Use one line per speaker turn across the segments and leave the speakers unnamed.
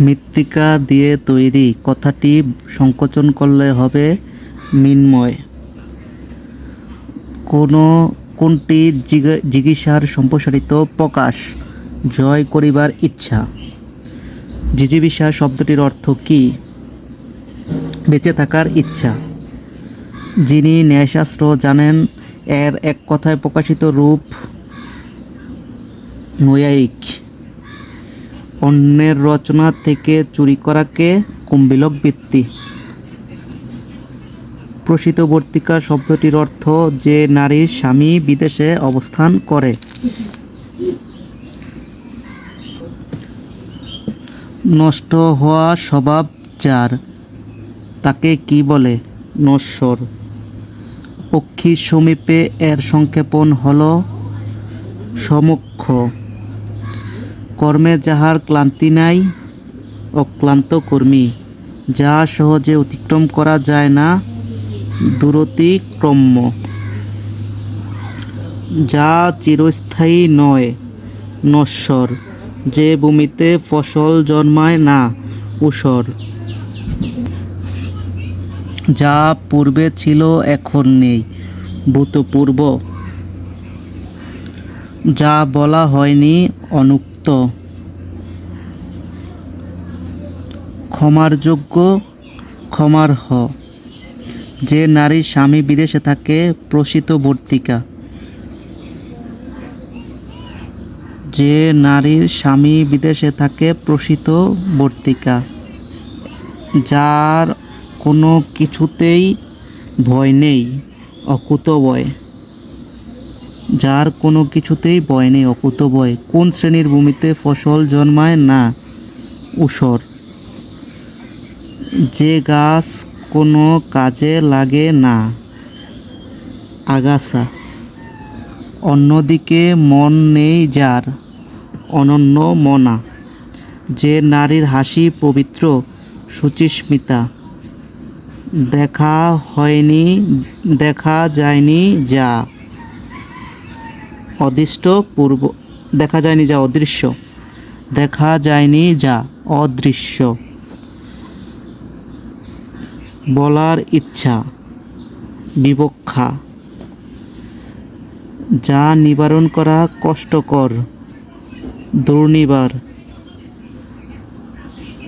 মৃত্তিকা দিয়ে তৈরি। কথাটি সংকোচন করলে হবে মৃন্ময়। কোনো, কোনটি জিজ্ঞা- জিজ্ঞাসার সম্প্রসারিত প্রকাশ? জয় করিবার ইচ্ছা। জিজিবিষা শব্দটির অর্থ কি? বেঁচে থাকার ইচ্ছা। যিনি ন্যায়শাস্ত্র জানেন, এর এক কথায় প্রকাশিত রূপ নৈয়ায়িক। অন্যের রচনা থেকে চুরি করাকে কুম্ভিলক বৃত্তি। প্রসিতবর্তিকা শব্দটির অর্থ যে নারীর স্বামী বিদেশে অবস্থান করে। নষ্ট হওয়া স্বভাব যার, তাকে কি বলে? নশ্বর। পক্ষীর সমীপে এর সংক্ষেপণ হল সমক্ষ। কর্মে যাহার ক্লান্তি নাই, অক্লান্ত কর্মী। যা সহজে অতিক্রম করা যায় না, দূরতিক্রম্য। যা চিরস্থায়ী নয়, নশ্বর। যে ভূমিতে ফসল জন্মায় না উসর যা পূর্বে ছিল, এখন নেই, ভূতপূর্ব। যা বলা হয়নি, অনুক্ত। ক্ষমার যোগ্য, ক্ষমার হ। যে নারীর স্বামী বিদেশে থাকে, প্রসিত বর্তিকা। যে নারীর স্বামী বিদেশে থাকে, প্রসিত বর্তিকা। যার কোনো কিছুতেই ভয় নেই অকুত ভয় যার কোনো কিছুতেই বয় নেই, অকুত ভয় কোন শ্রেণির ভূমিতে ফসল জন্মায় না? উসর। যে গাছ কোনো কাজে লাগে না। আগাছা। অন্যদিকে মন নেই যার, অনন্য মনা। যে নারীর হাসি পবিত্র, সুচিস্মিতা। দেখা হয়নি, দেখা যায়নি যা। অদৃষ্ট, পূর্ব, দেখা যায়নি যা অদৃশ্য। দেখা যায়নি যা অদৃশ্য। বলার ইচ্ছা, বিবক্ষা। যা নিবারণ করা কষ্টকর, দুর্নিবার।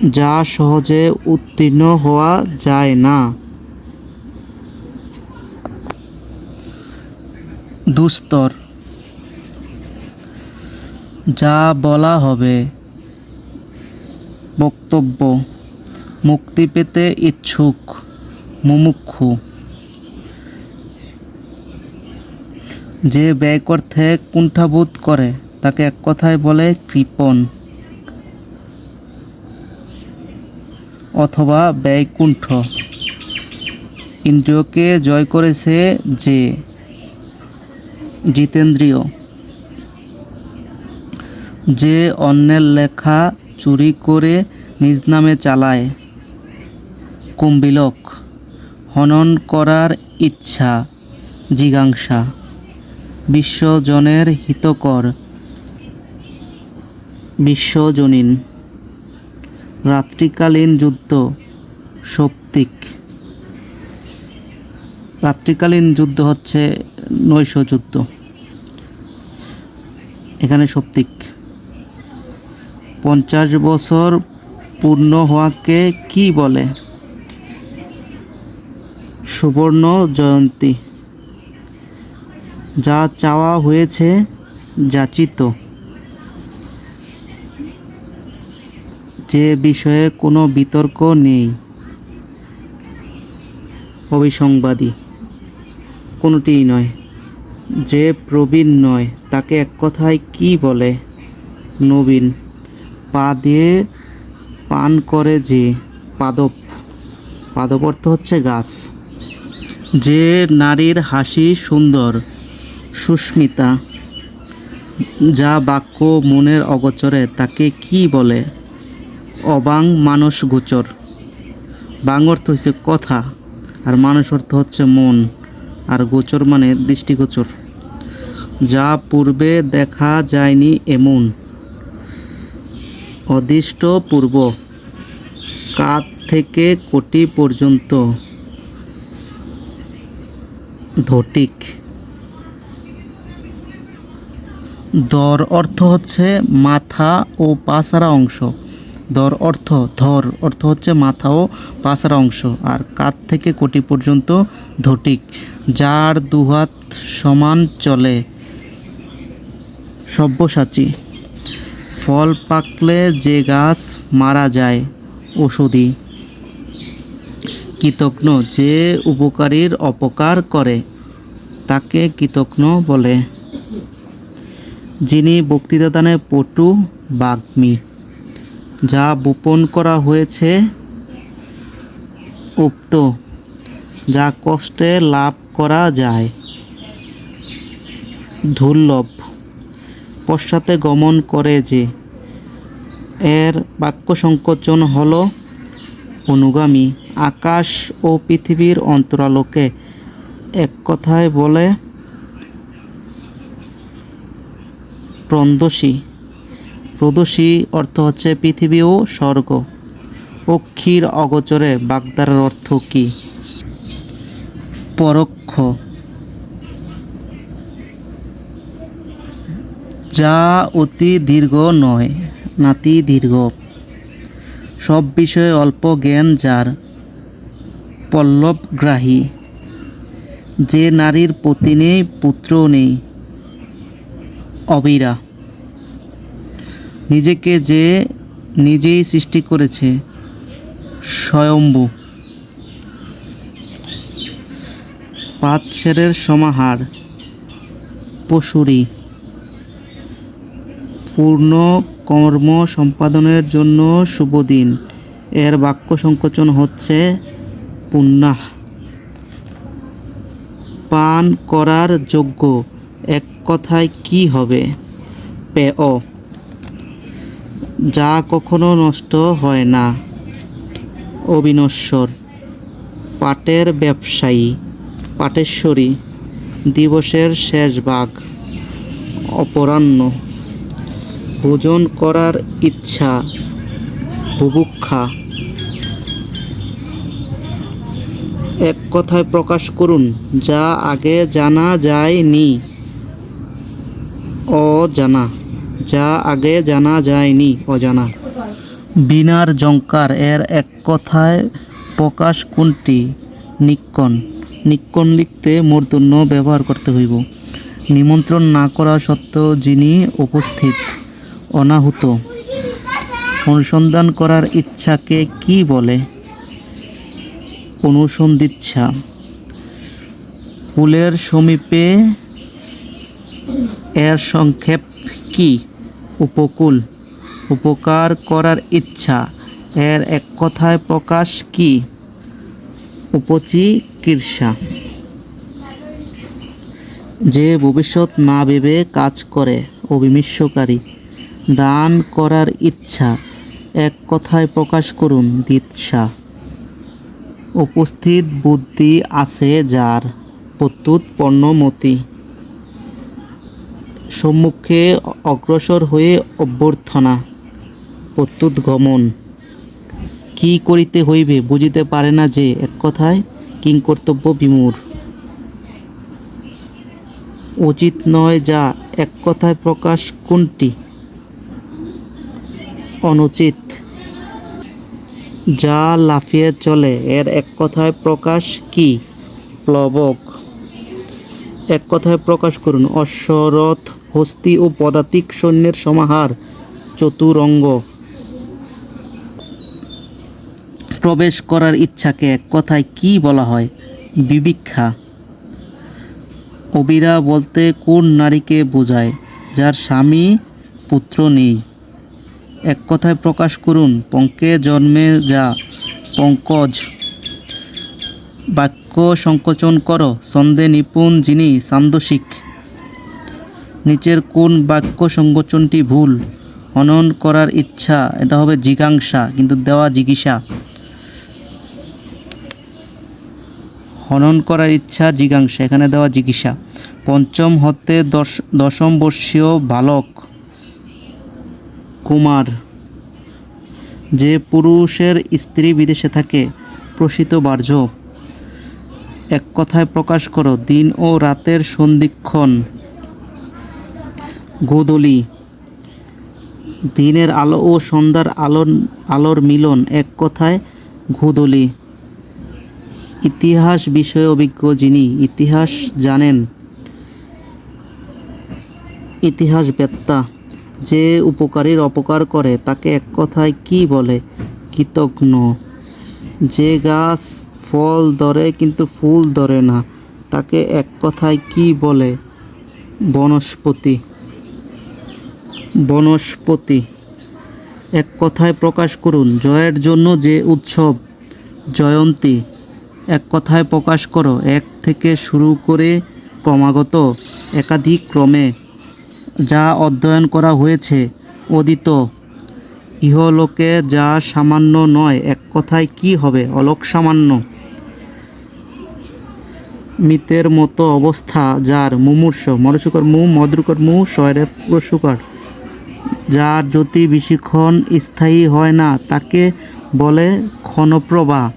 যা সহজে উত্তীর্ণ হওয়া যায় না। দুস্তর যা বলা হবে। বক্তব্য, মুক্তি পেতে ইচ্ছুক, মুমুক্ষু। যে ব্যয় করতে কুণ্ঠাবোধ করে, তাকে এক কথায় বলে কৃপণ। অথবা ব্যয়কুণ্ঠ। ইন্দ্রিয়কে জয় করেছে যে, জিতেন্দ্রিয়। যে অন্যের লেখা চুরি করে নিজ নামে চালায়। কুম্বিলক হনন করার ইচ্ছা জিগাংসা বিশ্বজনের হিতকর, বিশ্বজনীন। রাত্রিকালীন যুদ্ধ, সৌপ্তিক। রাত্রিকালীন যুদ্ধ হচ্ছে নৈশ যুদ্ধ। এখানে সৌপ্তিক। পঞ্চাশ বছর পূর্ণ হওয়াকে কি বলে? সুবর্ণ জয়ন্তী। যা চাওয়া হয়েছে, যাচিত। যে বিষয়ে কোনো বিতর্ক নেই। অভিসংবাদী। কোনোটিই নয়। যে প্রবীণ নয়, তাকে এক কথায় কি বলে? নবীন। পা দিয়ে পান করে যে পাদপ। পাদপ অর্থ হচ্ছে গাছ। যে নারীর হাসি সুন্দর, সুস্মিতা, যা বাক্য মনের অগোচরে তাকে কি বলে? অবাং মানস গোচর। বাং অর্থ হচ্ছে কথা, আর মানুষ অর্থ হচ্ছে মন, আর গোচর মানে দৃষ্টিগোচর। যা পূর্বে দেখা যায়নি এমন। অদিষ্ট পূর্ব, কাত থেকে কোটি পর্যন্ত ধটিক। দর অর্থ হচ্ছে মাথা ও পাছাড়া অংশ। দর অর্থ, ধর অর্থ হচ্ছে মাথা ও পাছাড়া অংশ, আর কাত থেকে কোটি পর্যন্ত ধটিক। যার দুহাত সমান চলে সব্যসাচী। ফল পাকলে যে গাছ মারা যায় ওষুধি কৃতজ্ঞ যে উপকারীর অপকার করে, তাকে কৃতজ্ঞ বলে। যিনি বক্তৃতা দানে পটু বাগ্মী, যা বোপন করা হয়েছে, উক্ত, যা কষ্টে লাভ করা যায়। দুর্লভ। পশ্চাতে গমন করে যে এর বাক্য সংকোচন হল অনুগামী। আকাশ ও পৃথিবীর অন্তরালোকে এক কথায় বলে প্রন্দসী প্রদোষী অর্থ হচ্ছে পৃথিবী ও স্বর্গ। অক্ষীর অগোচরে বাগদারের অর্থ কি? পরোক্ষ। যা অতি দীর্ঘ নয়, নাতি দীর্ঘ। সব বিষয়ে অল্প জ্ঞান যার, পল্লবগ্রাহী। যে নারীর পতি নেই পুত্র নেই, অবিরা। নিজেকে যে নিজেই সৃষ্টি করেছে, স্বয়ম্ভু। পাঁচ ছেড়ের সমাহার পশুরি পূর্ণ কর্ম সম্পাদনের জন্য শুভ দিন। এর বাক্য সংকোচন হচ্ছে পুণ্যাহ। পান করার যোগ্য এক কথায় কি হবে? পেয় যা কখনো নষ্ট হয় না। অবিনশ্বর। পাটের ব্যবসায়ী। পাটেশ্বরী। দিবসের শেষ ভাগ অপরাহ্ন। ভোজন করার ইচ্ছা, বুভুক্ষা। এক কথায় প্রকাশ করুন, যা আগে জানা যায়নি, অজানা। যা আগে জানা যায়নি, অজানা। বিনার জঙ্কার এর এক কথায় প্রকাশ কোনটি? নিক্কন নিক্কন লিখতে মূর্ধন্য ব্যবহার করতে হইব। নিমন্ত্রণ না করা সত্ত্বেও যিনি উপস্থিত অনাহুত। অনুসন্ধান করার ইচ্ছাকে কি বলে? অনুসন্ধিচ্ছা। কুলের সমীপে এর সংক্ষেপ কি? উপকূল। উপকার করার ইচ্ছা। এর এক কথায় প্রকাশ কি? উপচিকিৎসা। যে ভবিষ্যৎ না ভেবে কাজ করে অবিমিশ্বকারী দান করার ইচ্ছা। এক কথায় প্রকাশ করুন দিৎসা উপস্থিত বুদ্ধি আছে যার প্রত্যুৎ পণ্যমতি। সম্মুখে অগ্রসর হয়ে অভ্যর্থনা প্রত্যুৎ গমন। কি করিতে হইবে বুঝিতে পারে না যে, এক কথায় কিং কর্তব্য বিমূর উচিত নয় যা এক কথায় প্রকাশ কোনটি। অনুচিত। যা লাফিয়ে চলে, এর এক কথায় প্রকাশ কি? প্লবক। এক কথায় প্রকাশ করুন, অশ্বরথ, হস্তি ও পদাতিক সৈন্যের সমাহার, চতুরঙ্গ। প্রবেশ করার ইচ্ছাকে এক কথায় কি বলা হয়? বিবিক্ষা অবিরা বলতে কোন নারীকে বোঝায়? যার স্বামী পুত্র নেই। এক কথায় প্রকাশ করুন, পঙ্কে জন্মে যা পঙ্কজ। বাক্য সংকোচন করো, ছন্দে নিপুণ যিনি সান্দসিক। নিচের কোন বাক্য সংকোচনটি ভুল? হনন করার ইচ্ছা, এটা হবে জিজ্ঞাসা, কিন্তু দেওয়া জিজ্ঞাসা। হনন করার ইচ্ছা, জিজ্ঞাসা, এখানে দেওয়া জিজ্ঞাসা। পঞ্চম হতে দশ দশম বর্ষীয় বালক। কুমার, যে পুরুষের স্ত্রী বিদেশে থাকে, প্রসিত বার্য এক কথায় প্রকাশ করো, দিন ও রাতের সন্ধিক্ষণ। গোদলি, দিনের আলো ও সন্ধ্যার আলোর আলোর মিলন, এক কথায় গোদলি। ইতিহাস বিষয়ে অভিজ্ঞ যিনি, ইতিহাস জানেন। ইতিহাস বেত্তা। যে উপকারীর অপকার করে, তাকে এক কথায় কি বলে? কৃতজ্ঞ যে গাছ ফল ধরে কিন্তু ফুল ধরে না, তাকে এক কথায় কি বলে? বনস্পতি। বনস্পতি। এক কথায় প্রকাশ করুন, জয়ের জন্য যে উৎসব, জয়ন্তী। এক কথায় প্রকাশ করো, এক থেকে শুরু করে ক্রমাগত, একাধিক ক্রমে। যা অধ্যয়ন করা হয়েছে অদিত ইহলোকে যা সামান্য নয়, এক কথায় কি হবে? অলোক সামান্য। মিতের মতো অবস্থা যার মুমূর্ষ মরশুকর মু মদ্রুকর মু শয়রে প্রসুকর। যার জ্যোতি বেশিক্ষণ স্থায়ী হয় না, তাকে বলে ক্ষণপ্রভা।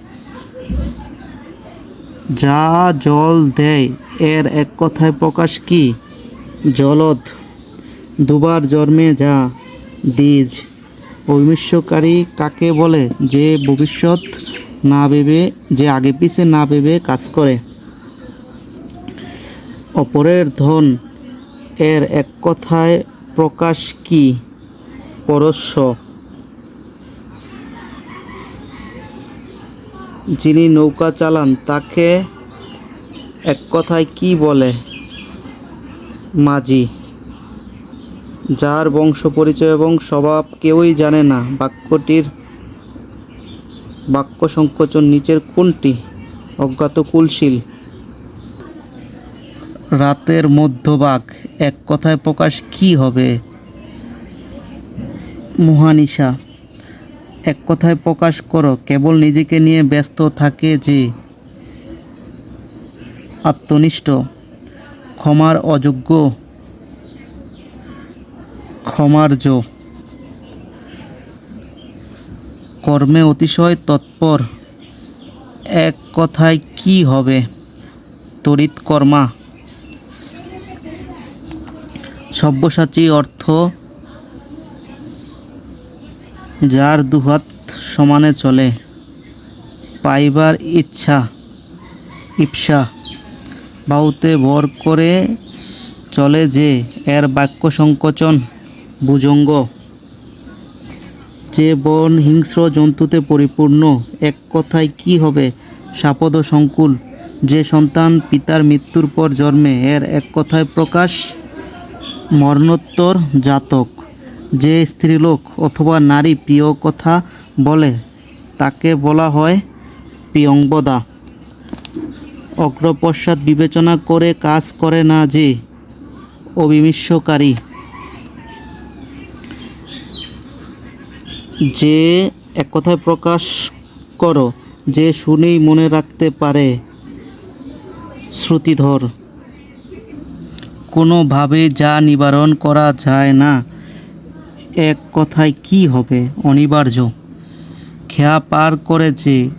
যা জল দেয়, এর এক কথায় প্রকাশ কি? জলদ। দুবার জন্মে যা দ্বিজ। ঐমিষ্যকারী কাকে বলে? যে ভবিষ্যৎ না ভেবে, যে আগে পিছে না ভেবে কাজ করে। অপরের ধন এর এক কথায় প্রকাশ কি? পরস্য। যিনি নৌকা চালান, তাকে এক কথায় কি বলে? মাঝি। যার বংশ পরিচয় এবং স্বভাব কেউই জানে না। বাক্যটির বাক্য সংকোচন নিচের কোনটি অজ্ঞাত কুলশীল। রাতের মধ্যভাগ, এক কথায় প্রকাশ কি হবে? মহানিশা, এক কথায় প্রকাশ করো, কেবল নিজেকে নিয়ে ব্যস্ত থাকে যে আত্মনিষ্ঠ, ক্ষমার অযোগ্য ক্ষমার্য কর্মে অতিশয় তৎপর। এক কথায় কি হবে? কর্মা। সব্যসাচী অর্থ, যার দুহাত সমানে চলে, পাইবার ইচ্ছা, ইপসা। বাহুতে ভর করে চলে যে, এর বাক্য সংকোচন। ভুজঙ্গ। যে বন হিংস্র জন্তুতে পরিপূর্ণ, এক কথায় কি হবে? সাপদ সংকুল। যে সন্তান পিতার মৃত্যুর পর জন্মে, এর এক কথায় প্রকাশ মরণোত্তর জাতক। যে স্ত্রীলোক অথবা নারী প্রিয় কথা বলে, তাকে বলা হয় প্রিয়ংবদা অগ্রপশ্চাৎ বিবেচনা করে কাজ করে না যে অবিমিশ্বকারী যে এক কথায় প্রকাশ করো, যে শুনেই মনে রাখতে পারে। শ্রুতিধর, কোনোভাবে যা নিবারণ করা যায় না, এক কথায় কি হবে? অনিবার্য। খেয়া পার করে যে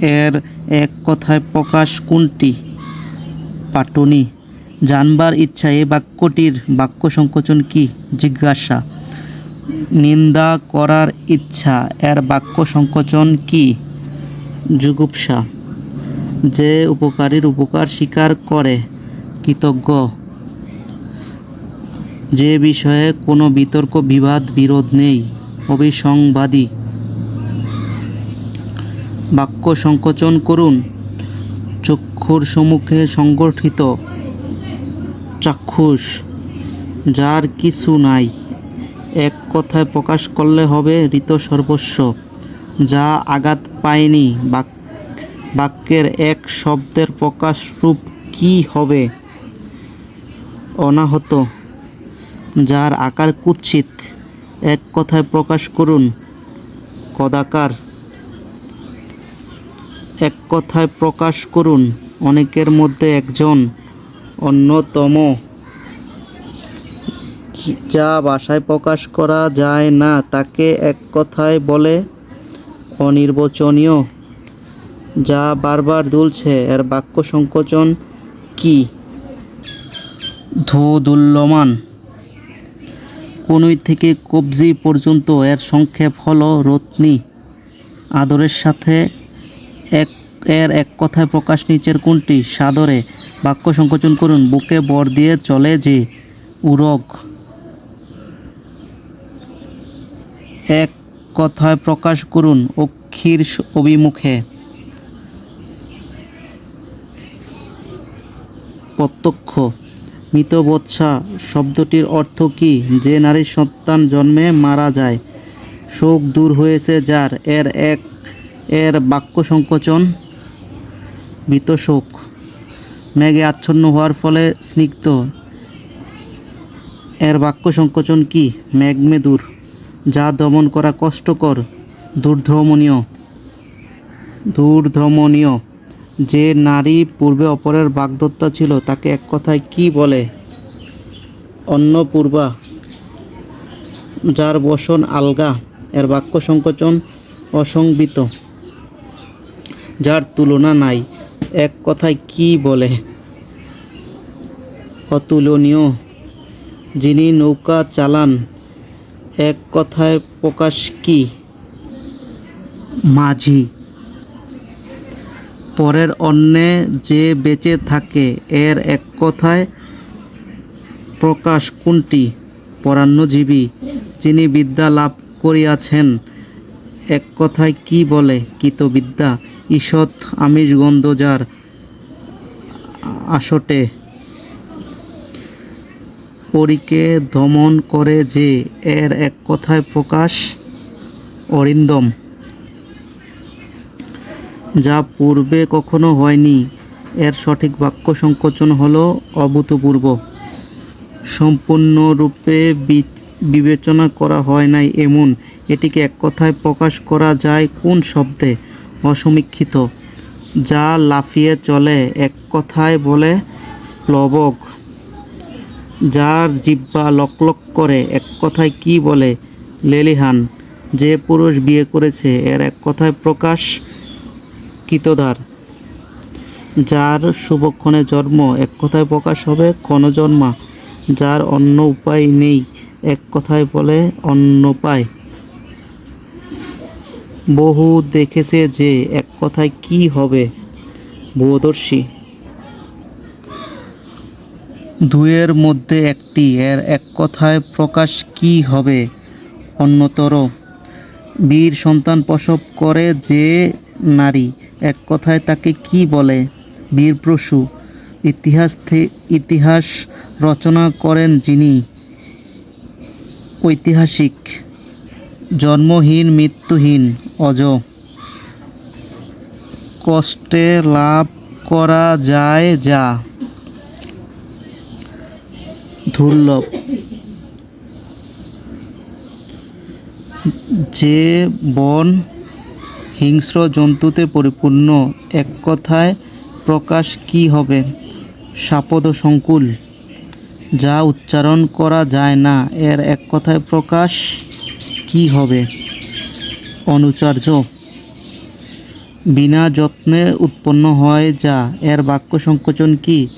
এর এক কথায় প্রকাশ কোনটি? পাটনি, জানবার ইচ্ছা এই বাক্যটির বাক্য সংকোচন কি? জিজ্ঞাসা। নিন্দা করার ইচ্ছা, এর বাক্য সংকোচন কি? যুগুপসা, যে উপকারীর উপকার স্বীকার করে, কৃতজ্ঞ। যে বিষয়ে কোনো বিতর্ক, বিবাদ, বিরোধ নেই অবিসংবাদী বাক্য সংকোচন করুন, চক্ষুর সম্মুখে সংগঠিত, চাক্ষুষ, যার কিছু নাই। এক কথায় প্রকাশ করলে হবে ঋত সর্বস্ব, যা আঘাত পায়নি। বাক, বাক্যের এক শব্দের প্রকাশ রূপ কি হবে? অনাহত, যার আকার কুৎসিত, এক কথায় প্রকাশ করুন, কদাকার। এক কথায় প্রকাশ করুন, অনেকের মধ্যে একজন অন্যতম যা ভাষায় প্রকাশ করা যায় না, তাকে এক কথায় বলে, অনির্বচনীয়। যা বারবার দুলছে, এর বাক্য সংকোচন কি? ধোদুল্যমান। কনুই থেকে কবজি পর্যন্ত এর সংক্ষেপ হল রত্নি। আদরের সাথে এক, এর এক কথায় প্রকাশ নিচের কোনটি? সাদরে বাক্য সংকোচন করুন, বুকে বর দিয়ে চলে যে উরগ। এক কথায় প্রকাশ করুন অক্ষীর অভিমুখে। প্রত্যক্ষ মৃতবৎসা শব্দটির অর্থ কি? যে নারীর সন্তান জন্মে মারা যায়, শোক দূর হয়েছে যার, এর এক, এর বাক্য সংকোচন, মৃত শোক। মেঘে আচ্ছন্ন হওয়ার ফলে স্নিগ্ধ। এর বাক্য সংকোচন কি? মেঘমেদুর যা দমন করা কষ্টকর দুর্ধ্রমণীয় দুর্ধ্রমণীয় যে নারী পূর্বে অপরের বাগদত্তা ছিল, তাকে এক কথায় কি বলে? অন্নপূর্বা, যার বসন আলগা, এর বাক্য সংকোচন অসংবিত। যার তুলনা নাই, এক কথায় কি বলে? অতুলনীয়। যিনি নৌকা চালান এক কথায় প্রকাশ কি? মাঝি। পরের অন্যে যে বেঁচে থাকে, এর এক কথায় প্রকাশ কোনটি? পরান্নজীবী, যিনি বিদ্যা লাভ করিয়াছেন, এক কথায় কি বলে? কিতবিদ্যা ঈষৎ আমিষ গন্ধ যার আসটে। পরীকে দমন করে যে এর এক কথায় প্রকাশ অরিন্দম। যা পূর্বে কখনো হয়নি, এর সঠিক বাক্য সংকোচন হলো অভূতপূর্ব। সম্পূর্ণরূপে বিবেচনা করা হয় নাই এমন, এটিকে এক কথায় প্রকাশ করা যায় কোন শব্দে? অসমীক্ষিত। যা লাফিয়ে চলে, এক কথায় বলে প্লবক। যার জিব্বা লকলক করে, এক কথায় কি বলে লেলিহান? যে পুরুষ বিয়ে করেছে, এর এক কথায় প্রকাশ কিতদার? যার শুভক্ষণে জন্ম, এক কথায় প্রকাশ হবে ক্ষণজন্মা। যার অন্য উপায় নেই, এক কথায় বলে অন্যপায় বহু দেখেছে যে, এক কথায় কি হবে? বহুদর্শী দুয়ের মধ্যে একটি। এর এক কথায়, প্রকাশ কি হবে? অন্যতর, বীর সন্তান প্রসব করে যে নারী, এক কথায় তাকে কি বলে? বীরপ্রসূ ইতিহাস ইতিহাস রচনা করেন যিনি। ঐতিহাসিক, জন্মহীন, মৃত্যুহীন, অজ। কষ্টে লাভ করা যায় যা দুর্লভ। যে বন হিংস্র জন্তুতে পরিপূর্ণ, এক কথায় প্রকাশ কি হবে? সাপদ সংকুল। যা উচ্চারণ করা যায় না, এর এক কথায় প্রকাশ কি হবে? অনুচার্য। বিনা যত্নে উৎপন্ন হয় যা, এর বাক্য সংকোচন কি?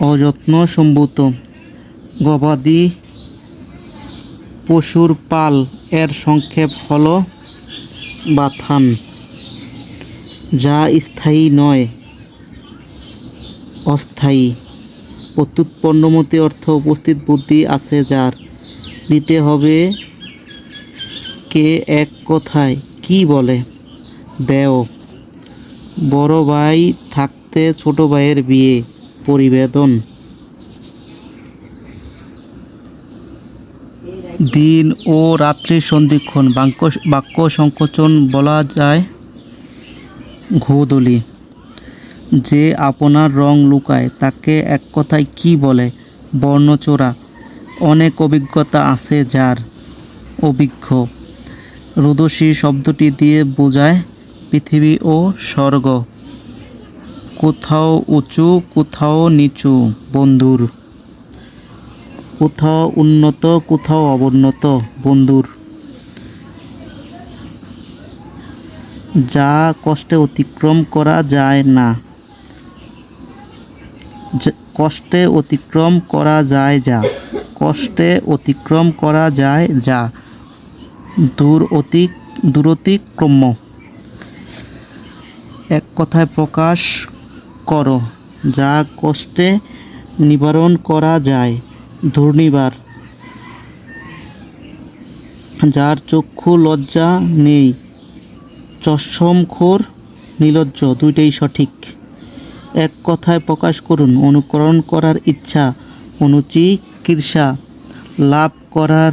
অযত্ন সম্ভূত। গবাদি পশুর পাল এর সংক্ষেপ হল বাথান, যা স্থায়ী নয়, অস্থায়ী। প্রত্যুৎপন্নমতি অর্থ উপস্থিত বুদ্ধি আছে যার। দিতে হবে কে এক কথায়, কি বলে? দেও। বড় ভাই থাকতে ছোট ভাইয়ের বিয়ে। পরিবেদন। দিন ও রাত্রির সন্ধিক্ষণ বাক্য বাক্য সংকোচন বলা যায় ঘোদলি। যে আপনার রং লুকায়, তাকে এক কথায় কি বলে? বর্ণচোরা। অনেক অভিজ্ঞতা আছে যার অভিজ্ঞ। রুদসী শব্দটি দিয়ে বোঝায় পৃথিবী ও স্বর্গ। কোথাও উঁচু, কোথাও নিচু, বন্ধুর। কোথাও উন্নত, কোথাও অবুন্নত বন্ধুর। যা কষ্টে অতিক্রম করা যায় না। কষ্টে অতিক্রম করা যায় যা। কষ্টে অতিক্রম করা যায় যা। দূর অতি দূরতিক্রম্য। এক কথায় প্রকাশ করো, যা কষ্টে নিবারণ করা যায়, দুর্নিবার। যার চক্ষু লজ্জা নেই চশমখোর নিলজ্জ, দুইটাই সঠিক। এক কথায় প্রকাশ করুন, অনুকরণ করার ইচ্ছা অনুচিকিৎসা লাভ করার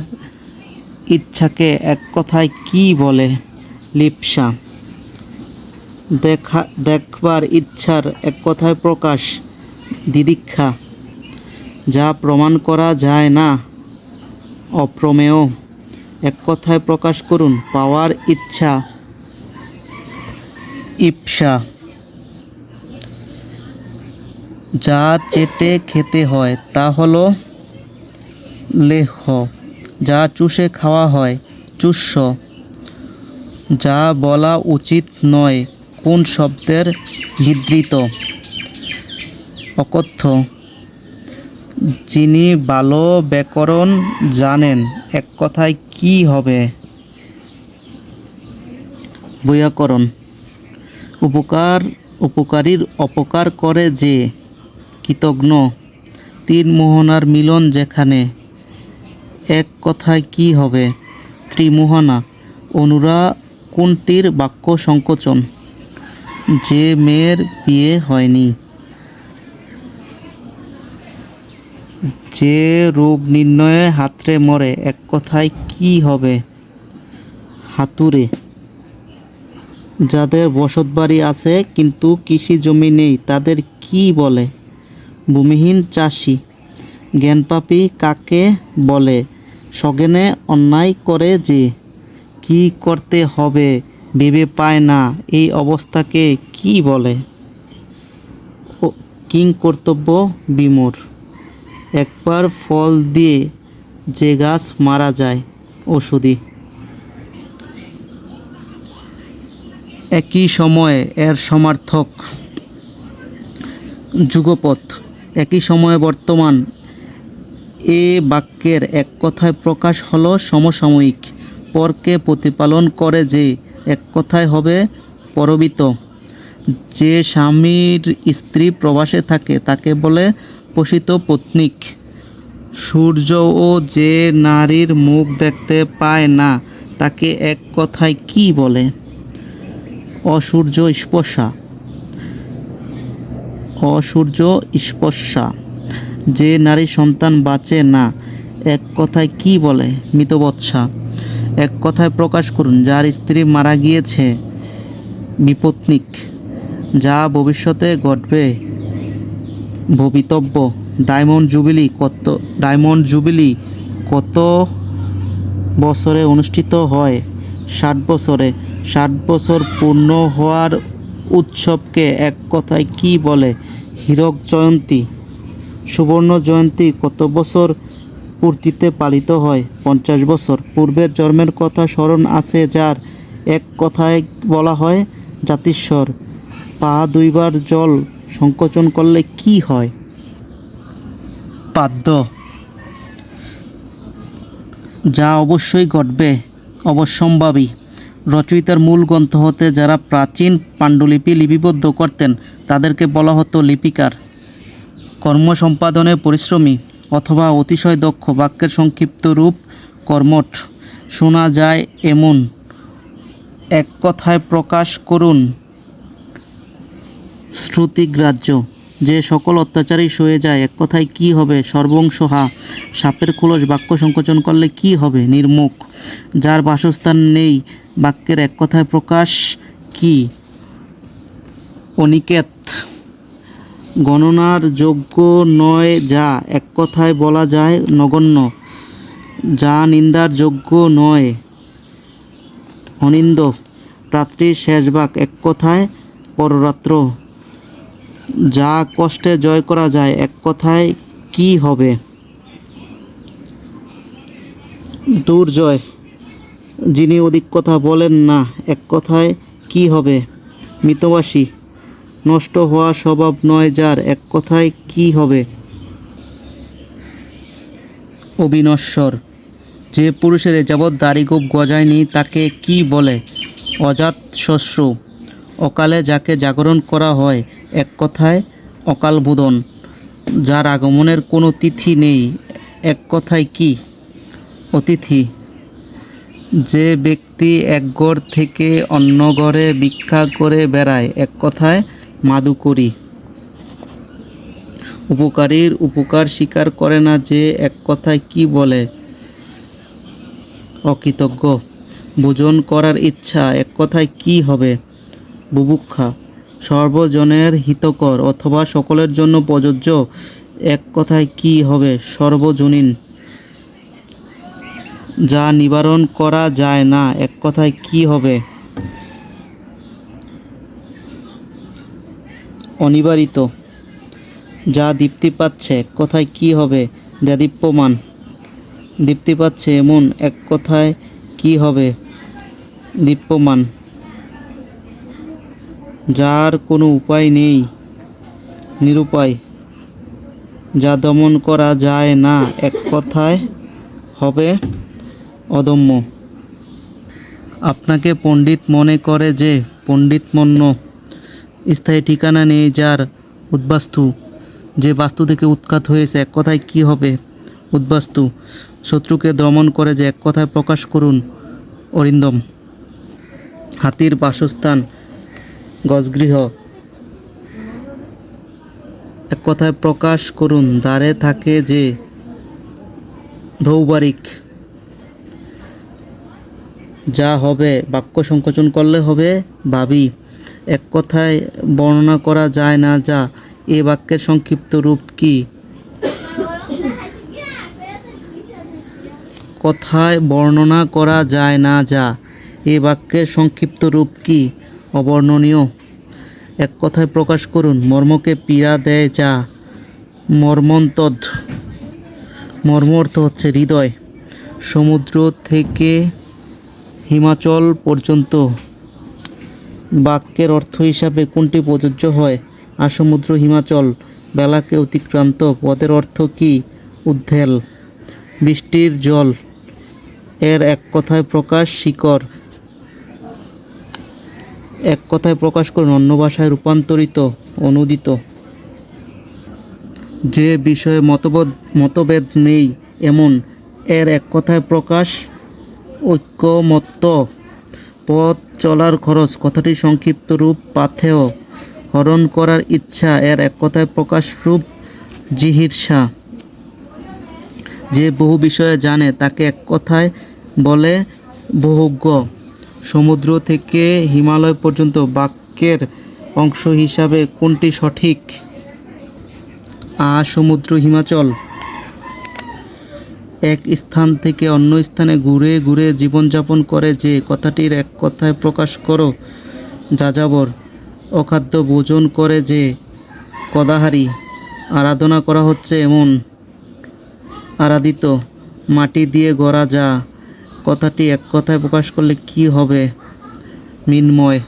ইচ্ছাকে এক কথায় কি বলে? লিপসা। দেখা, দেখবার ইচ্ছার এক কথায় প্রকাশ, দিদীক্ষা, যা প্রমাণ করা যায় না, অপ্রমেয়। এক কথায় প্রকাশ করুন, পাওয়ার ইচ্ছা, ইপসা। যা চেটে খেতে হয়, তা হলো লেহ। যা চুষে খাওয়া হয়, চুষ্য। যা বলা উচিত নয় কোন শব্দের বিধৃত? অকথ্য। যিনি ভালো ব্যাকরণ জানেন, এক কথায় কি হবে? বৈয়াকরণ। উপকার, উপকারীর অপকার করে যে, কৃতজ্ঞ। তিন মোহনার মিলন যেখানে, এক কথায় কি হবে? ত্রিমোহনা। অনুরা কোনটির বাক্য সংকোচন? যে মেয়ের বিয়ে হয়নি। যে রোগ নির্ণয়ে হাতরে মরে, এক কথায় কি হবে? হাতুড়ে। যাদের বসতবাড়ি আছে, কিন্তু কৃষি জমি নেই, তাদের কি বলে? ভূমিহীন চাষি। জ্ঞানপাপী কাকে বলে? সগেনে অন্যায় করে যে। কি করতে হবে? ভেবে পায় না, এই অবস্থাকে কি বলে? কিং কর্তব্য বিমূর একবার ফল দিয়ে যে গাছ মারা যায় ওষুধি একই সময়ে এর সমার্থক যুগপথ। একই সময়ে বর্তমান এ বাক্যের এক কথায় প্রকাশ হলো সমসাময়িক। পরকে প্রতিপালন করে যে এক কথায় হবে পরবিত। যে স্বামীর স্ত্রী প্রবাসে থাকে, তাকে বলে পোষিত পত্নিক। সূর্য ও যে নারীর মুখ দেখতে পায় না, তাকে এক কথায় কি বলে? অসূর্য স্পর্শা। অসূর্য স্পর্শা। যে নারী সন্তান বাঁচে না, এক কথায় কি বলে? মৃতবৎসা। এক কথায় প্রকাশ করুন, যার স্ত্রী মারা গিয়েছে বিপত্নিক, যা ভবিষ্যতে ঘটবে। ভবিতব্য, ডায়মন্ড জুবিলি কত, ডায়মন্ড জুবিলি কত বছরে অনুষ্ঠিত হয়? ষাট বছরে। ষাট বছর পূর্ণ হওয়ার উৎসবকে এক কথায় কি বলে? হীরক জয়ন্তী, সুবর্ণ জয়ন্তী কত বছর পূর্তিতে পালিত হয়। পঞ্চাশ বছর পূর্বের জন্মের কথা স্মরণ আছে যার এক কথায় বলা হয় জাতিস্বর। পা দুইবার জল সংকোচন করলে কি হয়? পাদ্য। যা অবশ্যই ঘটবে, অবশ্যম্ভাবী। রচয়িতার মূল গ্রন্থ হতে যারা প্রাচীন পাণ্ডুলিপি লিপিবদ্ধ করতেন, তাদেরকে বলা হতো লিপিকার। কর্ম সম্পাদনে পরিশ্রমী। অথবা অতিশয় দক্ষ বাক্যের সংক্ষিপ্ত রূপ কর্মঠ। শোনা যায় এমন। এক কথায় প্রকাশ করুন। শ্রুতিগ্রাহ্য। যে সকল অত্যাচারই সয়ে যায়, এক কথায় কি হবে? সর্বংসহা সাপের খোলস বাক্য সংকোচন করলে কি হবে? নির্মুখ। যার বাসস্থান নেই, বাক্যের এক কথায় প্রকাশ কি? অনিকেত। গণনার যোগ্য নয় যা, এক কথায় বলা যায়, নগণ্য। যা নিন্দার যোগ্য নয়। অনিন্দ, রাত্রির শেষ এক কথায় পররাত্র। যা কষ্টে জয় করা যায়, এক কথায় কি হবে? দুর্জয়, যিনি অধিক কথা বলেন না, এক কথায় কি হবে? মিতবাসী নষ্ট হওয়া স্বভাব নয়, যার এক কথায় কি হবে? অবিনশ্বর, যে পুরুষের যাবৎ দাড়িগোপ গজায়নি, তাকে কি বলে? অজাত শস্য অকালে যাকে জাগরণ করা হয়, এক কথায় অকাল বোধন যার আগমনের কোনো তিথি নেই, এক কথায় কি? অতিথি, যে ব্যক্তি এক থেকে অন্য ঘরে ভিক্ষা করে বেড়ায়, এক কথায় মাদুকরি। উপকারীর উপকার স্বীকার করে না যে এক কথায় কি বলে। অকৃতজ্ঞ। ভোজন করার ইচ্ছা এক কথায় কি হবে? বুভুক্ষা। সর্বজনের হিতকর অথবা সকলের জন্য প্রযোজ্য এক কথায় কি হবে? সর্বজনীন। যা নিবারণ করা যায় না, এক কথায় কি হবে? অনিবারিত। যা দীপ্তি পাচ্ছে এক কথায় কি হবে দেদীপ্যমান দীপ্তি পাচ্ছে এমন এক কথায় কি হবে, দীপ্যমান। যার কোনো উপায় নেই, নিরুপায়। যা দমন করা যায় না, এক কথায় হবে অদম্য। আপনাকে পণ্ডিত মনে করে যে, পণ্ডিতমন্য। স্থায়ী ঠিকানা নেই যার উদ্বাস্তু। যে বাস্তু থেকে উৎখাত হয়েছে, এক কথায় কি হবে? উদ্বাস্তু, শত্রুকে দমন করে যে এক কথায় প্রকাশ করুন, অরিন্দম। হাতির বাসস্থান, গজগৃহ। এক কথায় প্রকাশ করুন, দ্বারে থাকে যে ধৌবারিক। যা হবে, বাক্য সংকোচন করলে হবে ভাবি এক কথায় বর্ণনা করা যায় না যা এ বাক্যের সংক্ষিপ্ত রূপ কি? কথায় বর্ণনা করা যায় না যা এ বাক্যের সংক্ষিপ্ত রূপ কি? অবর্ণনীয়। এক কথায় প্রকাশ করুন, মর্মকে পীড়া দেয় যা মর্মন্তদ। মর্ম অর্থ হচ্ছে হৃদয়। সমুদ্র থেকে হিমাচল পর্যন্ত বাক্যের অর্থ হিসাবে কোনটি প্রযোজ্য হয়? আসমুদ্র হিমাচল, বেলাকে অতিক্রান্ত, পদের অর্থ কি? উদ্ধেল বৃষ্টির জল, এর এক কথায় প্রকাশ শিকড় এক কথায় প্রকাশ করুন, অন্য ভাষায় রূপান্তরিত, অনুদিত। যে বিষয়ে মতভেদ মতভেদ নেই, এমন, এর এক কথায় প্রকাশ ঐক্যমত্য। পথ চলার খরচ, কথাটি সংক্ষিপ্ত রূপ, পাথেয়। হরণ করার ইচ্ছা, এর এক কথায় প্রকাশ রূপ জিহির্ষা যে বহু বিষয়ে জানে, তাকে এক কথায় বলে বহুজ্ঞ। সমুদ্র থেকে হিমালয় পর্যন্ত বাক্যের অংশ হিসাবে কোনটি সঠিক? আ, সমুদ্র, হিমাচল। এক স্থান থেকে অন্য স্থানে ঘুরে ঘুরে জীবনযাপন করে যে কথাটির এক কথায় প্রকাশ করো। যাযাবর অখাদ্য ভোজন করে যে কদাহারি। আরাধনা করা হচ্ছে এমন। আরাধিত মাটি দিয়ে গড়া যা। কথাটি এক কথায় প্রকাশ করলে কি হবে? মিনময়